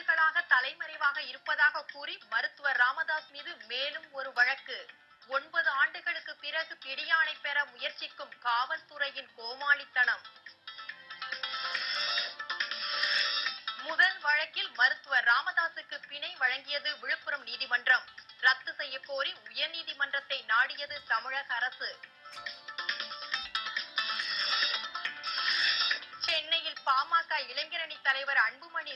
ஆண்டுகளாக தலைமறைவாக இருப்பதாக கூறி மருத்துவர் ராமதாஸ் மீது மேலும் ஒரு வழக்கு. ஒன்பது ஆண்டுகளுக்கு பிறகு பிடியாணை பெற முயற்சிக்கும் காவல்துறையின் கோமாளித்தனம். முதல் வழக்கில் மருத்துவர் ராமதாசுக்கு பிணை வழங்கியது விழுப்புரம் நீதிமன்றம். ரத்து செய்ய கோரி உயர்நீதிமன்றத்தை நாடியது தமிழக அரசு.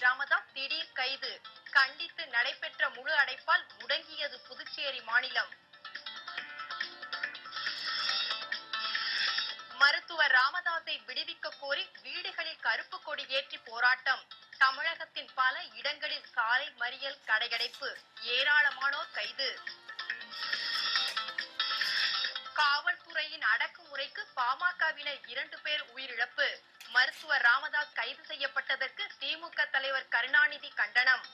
ராமதாஸ் திடீர் கைது. கண்டித்து நடைபெற்ற முழு அடைப்பால் முடங்கியது புதுச்சேரி மாநிலம். மருத்துவர் ராமதாஸை விடுவிக்க கோரி வீடுகளில் கருப்பு கொடி ஏற்றி போராட்டம். தமிழகத்தின் பல இடங்களில் சாலை மறியல் கடையடைப்பு ஏராளமானோர் கைது. காவல்துறையின் அடக்குமுறைக்கு பாமகவினர் இரண்டு பேர் உயிரிழப்பு. மருத்துவர் ராமதாஸ் கைது செய்யப்பட்டதற்கு திமுக தலைவர் கருணாநிதி கண்டனம்.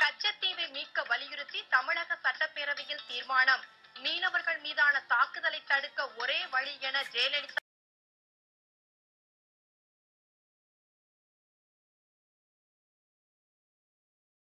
கச்சத்தீவை மீட்க வலியுறுத்தி தமிழக சட்டப்பேரவையில் தீர்மானம். மீனவர்கள் மீதான தாக்குதலை தடுக்க ஒரே வழி என ஜெயலலிதா